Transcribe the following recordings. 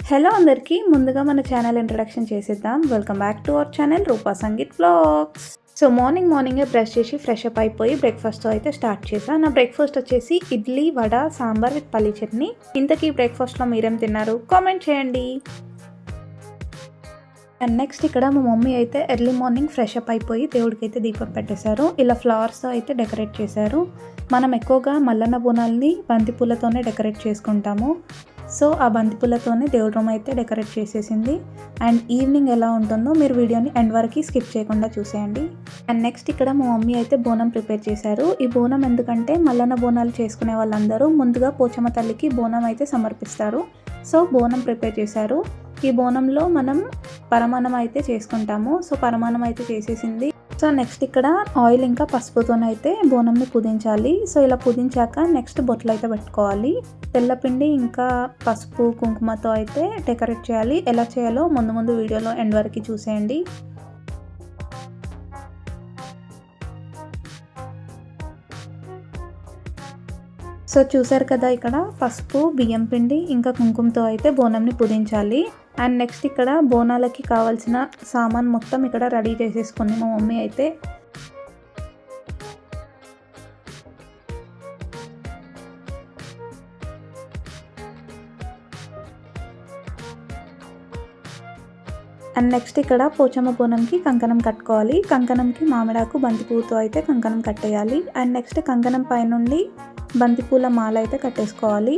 Hello అందరికీ ముందుగా మన ఛానల్ ఇంట్రడక్షన్ చేసేద్దాం. Welcome back to our channel Roopa Sangeet blogs so morning మార్నింగే బ్రష్ చేసి ఫ్రెష్ అప్ అయిపోయి బ్రేక్ఫాస్ట్తో అయితే స్టార్ట్ చేశాను. నా బ్రేక్ఫాస్ట్ వచ్చేసి ఇడ్లీ వడ సాంబార్ విత్ పల్లీ చట్నీ. ఇంతకీ బ్రేక్ఫాస్ట్లో మీరేం తిన్నారు? కామెంట్ చేయండి. అండ్ నెక్స్ట్ ఇక్కడ మా మమ్మీ అయితే ఎర్లీ మార్నింగ్ ఫ్రెష్ అప్ అయిపోయి దేవుడికి అయితే దీపం పెట్టేశారు. ఇలా ఫ్లవర్స్తో అయితే డెకరేట్ చేశారు. మనం ఎక్కువగా మల్లన్న బోనాల్ని బంతిపూలతోనే డెకరేట్ చేసుకుంటాము. సో ఆ బంతిపూలతోనే దేవుడి రూమ్ అయితే డెకరేట్ చేసేసింది. అండ్ ఈవినింగ్ ఎలా ఉంటుందో మీరు వీడియోని ఎండ్ వరకు స్కిప్ చేయకుండా చూసేయండి. అండ్ నెక్స్ట్ ఇక్కడ మా మమ్మీ అయితే బోనం ప్రిపేర్ చేశారు. ఈ బోనం ఎందుకంటే మల్లన్న బోనాలు చేసుకునే వాళ్ళందరూ ముందుగా పోచమ్మ తల్లికి బోనం అయితే సమర్పిస్తారు. సో బోనం ప్రిపేర్ చేశారు. ఈ బోనంలో మనం పరమాన్నం అయితే చేసుకుంటాము. సో పరమాన్నం అయితే చేసేసింది. సో నెక్స్ట్ ఇక్కడ ఆయిల్ ఇంకా పసుపుతోనైతే బోనంని పుదించాలి. సో ఇలా పుదించాక నెక్స్ట్ బొట్లు అయితే పెట్టుకోవాలి. తెల్లపిండి ఇంకా పసుపు కుంకుమతో అయితే డెకరేట్ చేయాలి. ఎలా చేయాలో ముందు ముందు వీడియోలో ఎండ్ వరకు చూసేయండి. సో చూసారు కదా ఇక్కడ పసుపు బియ్యం పిండి ఇంకా కుంకుమతో అయితే బోనంని పుదించాలి. అండ్ నెక్స్ట్ ఇక్కడ బోనాలకి కావాల్సిన సామాన్ మొత్తం ఇక్కడ రెడీ చేసేసుకుంది మా మమ్మీ అయితే. అండ్ నెక్స్ట్ ఇక్కడ పోచమ్మ బోనంకి కంకణం కట్టుకోవాలి. కంకణంకి మామిడాకు బంతి అయితే కంకణం కట్టేయాలి. అండ్ నెక్స్ట్ కంకణం పైనుండి బంతిపూల మాల అయితే కట్టేసుకోవాలి.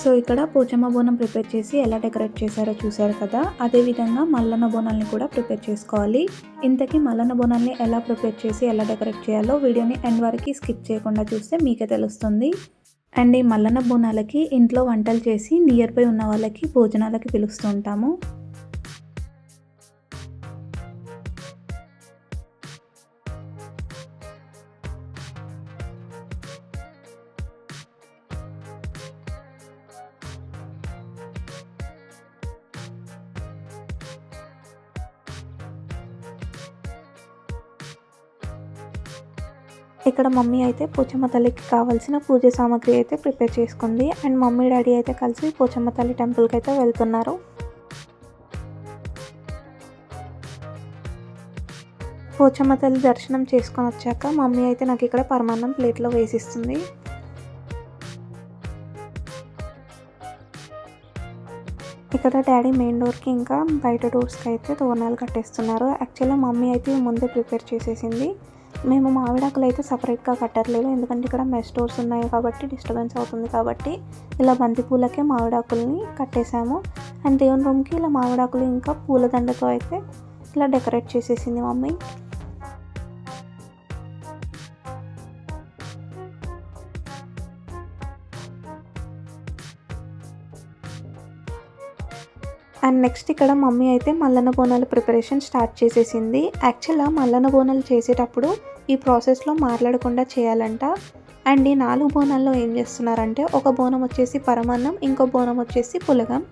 సో ఇక్కడ పోచమ్మ బోనం ప్రిపేర్ చేసి ఎలా డెకరేట్ చేశారో చూసారు కదా? అదేవిధంగా మల్లన్న బోనాల్ని కూడా ప్రిపేర్ చేసుకోవాలి. ఇంతకీ మల్లన్న బోనాల్ని ఎలా ప్రిపేర్ చేసి ఎలా డెకరేట్ చేయాలో వీడియోని ఎండ్ వరకు స్కిప్ చేయకుండా చూస్తే మీకే తెలుస్తుంది. అండ్ ఈ మల్లన్న బోనాలకి ఇంట్లో వంటలు చేసి నియర్ బై ఉన్న వాళ్ళకి భోజనాలకి పిలుస్తుంటాము. ఇక్కడ మమ్మీ అయితే పోచమ్మ తల్లికి కావాల్సిన పూజ సామాగ్రి అయితే ప్రిపేర్ చేసుకుంది. అండ్ మమ్మీ డాడీ అయితే కలిసి పోచమ్మ తల్లి టెంపుల్కి అయితే వెళ్తున్నారు. పోచమ్మ తల్లి దర్శనం చేసుకొని వచ్చాక మమ్మీ అయితే నాకు ఇక్కడ పరమాన్నం ప్లేట్లో వేసిస్తుంది. ఇక్కడ డాడీ మెయిన్ డోర్కి ఇంకా బయట డోర్స్కి అయితే తోరణాలు కట్టేస్తున్నారు. యాక్చువల్గా మమ్మీ అయితే ముందే ప్రిపేర్ చేసేసింది. మేము మామిడాకులు అయితే సపరేట్గా కట్టట్లేదు. ఎందుకంటే ఇక్కడ మెస్ స్టోర్స్ ఉన్నాయి కాబట్టి డిస్టర్బెన్స్ అవుతుంది కాబట్టి ఇలా బంతి పూలకే మామిడాకుల్ని కట్టేశాము. అండ్ దేవుని రూమ్కి ఇలా మామిడాకులు ఇంకా పూలదండతో అయితే ఇలా డెకరేట్ చేసేసింది మమ్మీ. అండ్ నెక్స్ట్ ఇక్కడ మమ్మీ అయితే మల్లన్న బోనాల ప్రిపరేషన్ స్టార్ట్ చేసేసింది. యాక్చువల్గా మల్లన్న బోనాలు చేసేటప్పుడు ఈ ప్రాసెస్లో మాట్లాడకుండా చేయాలంట. అండ్ ఈ నాలుగు బోనాల్లో ఏం చేస్తున్నారంటే ఒక బోనం వచ్చేసి పరమాన్నం ఇంకో బోనం వచ్చేసి పులగం.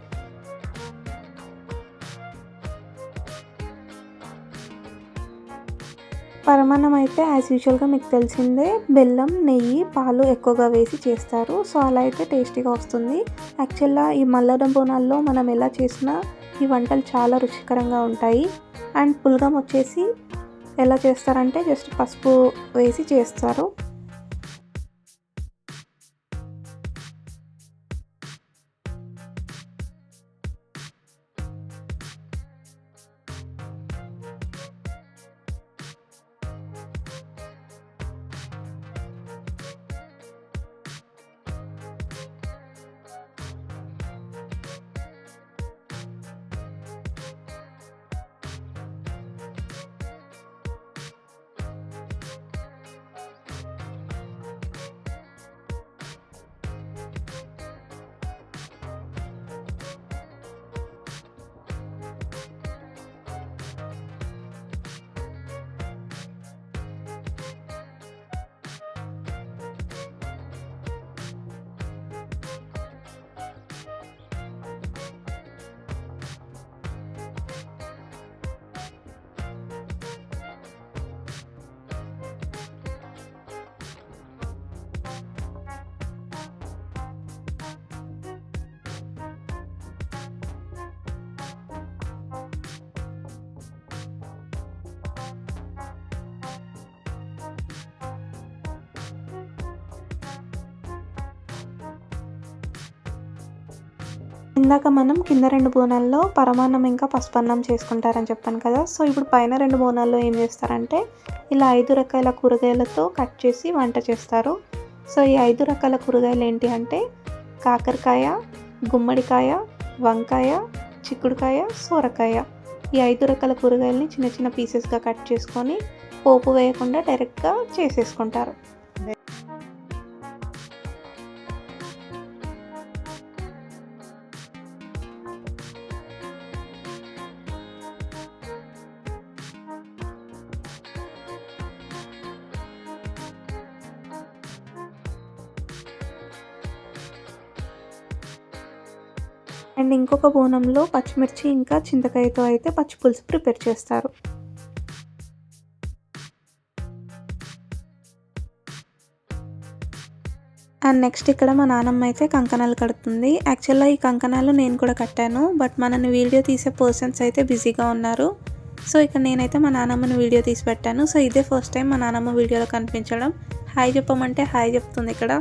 పరమాన్నం అయితే యాజ్ యూజువల్గా మీకు తెలిసిందే బెల్లం నెయ్యి పాలు ఎక్కువగా వేసి చేస్తారు. సో అలా అయితే టేస్టీగా వస్తుంది. యాక్చువల్గా ఈ మల్లడం బోనాల్లో మనం ఎలా చేసినా ఈ వంటలు చాలా రుచికరంగా ఉంటాయి. అండ్ పులగం వచ్చేసి ఎలా చేస్తారంటే జస్ట్ పసుపు వేసి చేస్తారు. ఇందాక మనం కింద రెండు బోనాల్లో పరమాన్నం ఇంకా పసుపన్నం చేసుకుంటారని చెప్పాను కదా. సో ఇప్పుడు పైన రెండు బోనాల్లో ఏం చేస్తారంటే ఇలా ఐదు రకాల కూరగాయలతో కట్ చేసి వంట చేస్తారు. సో ఈ ఐదు రకాల కూరగాయలు ఏంటి అంటే కాకరకాయ గుమ్మడికాయ వంకాయ చిక్కుడుకాయ సోరకాయ. ఈ ఐదు రకాల కూరగాయలని చిన్న చిన్న పీసెస్గా కట్ చేసుకొని పోపు వేయకుండా డైరెక్ట్గా చేసేసుకుంటారు. అండ్ ఇంకొక బోనంలో పచ్చిమిర్చి ఇంకా చింతకాయతో అయితే పచ్చి పులుసు ప్రిపేర్ చేస్తారు. అండ్ నెక్స్ట్ ఇక్కడ మా నాన్నమ్మ అయితే కంకణాలు కడుతుంది. యాక్చువల్గా ఈ కంకణాలు నేను కూడా కట్టాను బట్ మనని వీడియో తీసే పర్సన్స్ అయితే బిజీగా ఉన్నారు. సో ఇక్కడ నేనైతే మా నాన్నమ్మని వీడియో తీసి పెట్టాను. సో ఇదే ఫస్ట్ టైం మా నాన్నమ్మ వీడియోలో కనిపించడం. హాయ్ చెప్పమంటే హాయ్ చెప్తుంది ఇక్కడ.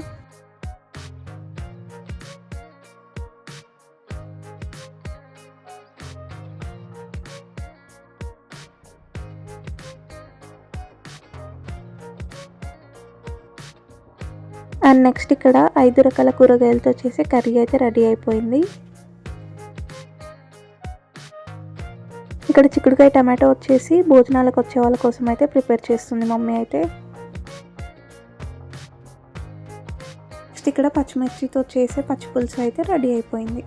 అండ్ నెక్స్ట్ ఇక్కడ ఐదు రకాల కూరగాయలతో చేసే కర్రీ అయితే రెడీ అయిపోయింది. ఇక్కడ చిక్కుడుకాయ టమాటో వచ్చేసి భోజనాలకు వచ్చే వాళ్ళ కోసం అయితే ప్రిపేర్ చేస్తుంది మమ్మీ అయితే. నెక్స్ట్ ఇక్కడ పచ్చిమిర్చితో చేసే పచ్చి పులుసు అయితే రెడీ అయిపోయింది.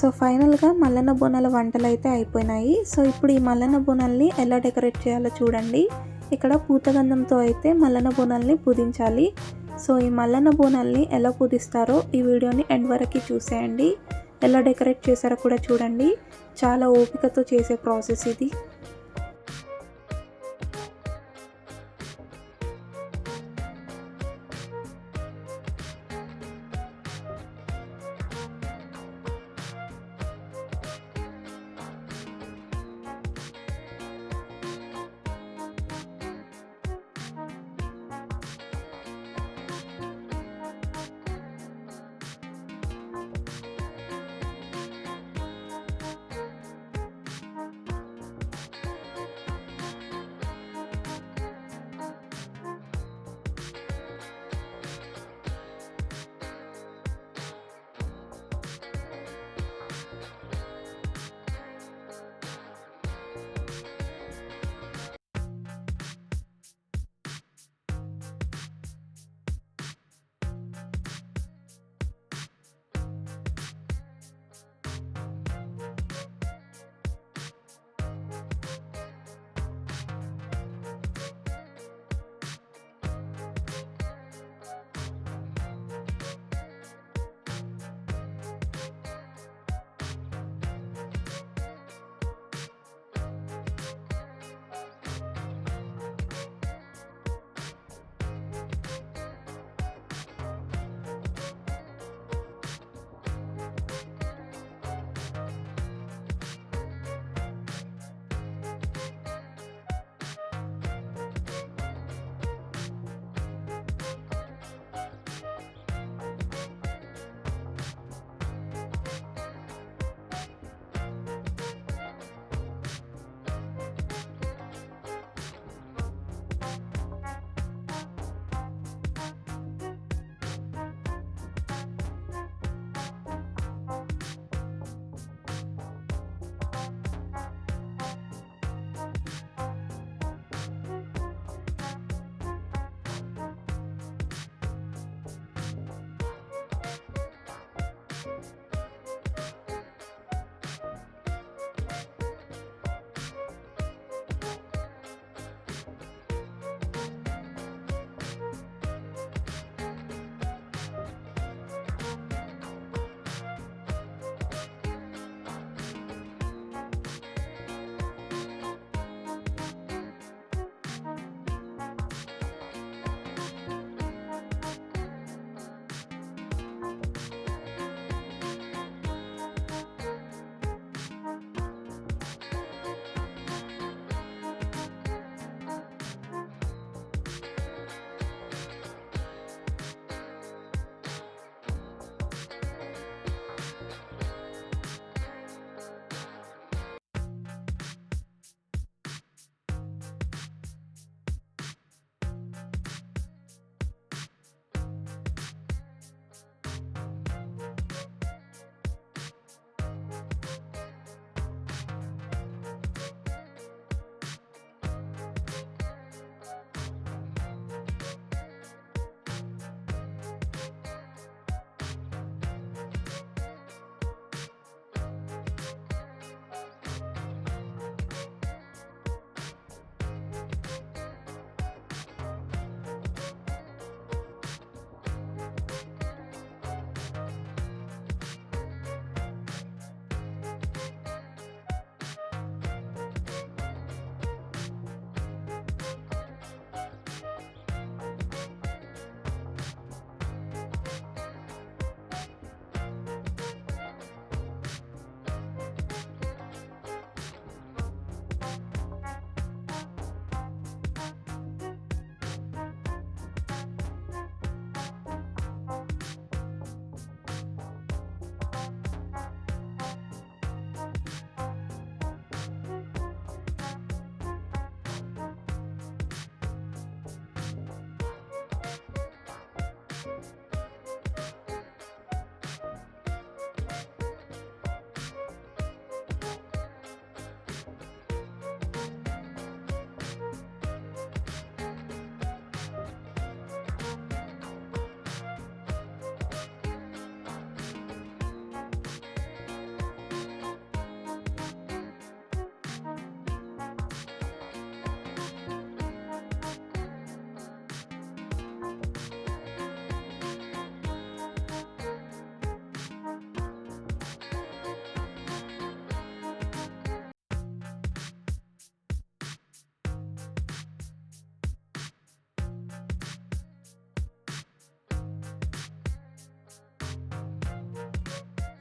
సో ఫైనల్గా మల్లన్న బోనాల వంటలు అయితే అయిపోయినాయి. సో ఇప్పుడు ఈ మల్లన్న బోనాల్ని ఎలా డెకరేట్ చేయాలో చూడండి. ఇక్కడ పూతగంధంతో అయితే మల్లన్న బోనాల్ని పూజించాలి. సో ఈ మల్లన్న బోనాల్ని ఎలా పూజిస్తారో ఈ వీడియోని ఎండ్ వరకు చూసేయండి. ఎలా డెకరేట్ చేశారో కూడా చూడండి. చాలా ఓపికతో చేసే ప్రాసెస్ ఇది.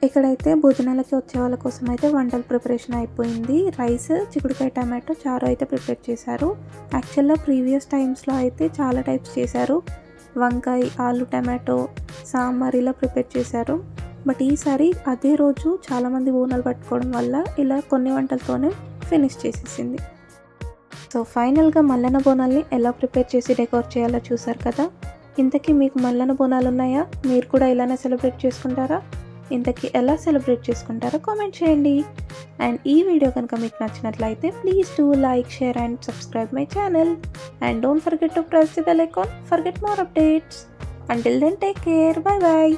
ఇక్కడైతే భోజనాలకి వచ్చే వాళ్ళ కోసం అయితే వంటల ప్రిపరేషన్ అయిపోయింది. రైస్ చిక్కుడుకాయ టమాటో చారు అయితే ప్రిపేర్ చేశారు. యాక్చువల్గా ప్రీవియస్ టైమ్స్లో అయితే చాలా టైప్స్ చేశారు. వంకాయ ఆలు టమాటో సాంబార్ ఇలా ప్రిపేర్ చేశారు. బట్ ఈసారి అదే రోజు చాలామంది బోనాలు పట్టుకోవడం వల్ల ఇలా కొన్ని వంటలతోనే ఫినిష్ చేసేసింది. సో ఫైనల్గా మల్లన బోనాల్ని ఎలా ప్రిపేర్ చేసి డెకోర్ చేయాలో చూసారు కదా. ఇంతకీ మీకు మల్లన బోనాలు ఉన్నాయా మీరు కూడా ఇలానే సెలబ్రేట్ చేసుకుంటారా? ఇంతకీ ఎలా సెలబ్రేట్ చేసుకుంటారో కామెంట్ చేయండి. అండ్ ఈ వీడియో కనుక మీకు నచ్చినట్లయితే please do like share and subscribe my channel and don't forget to press the bell icon forget more updates until then take care bye bye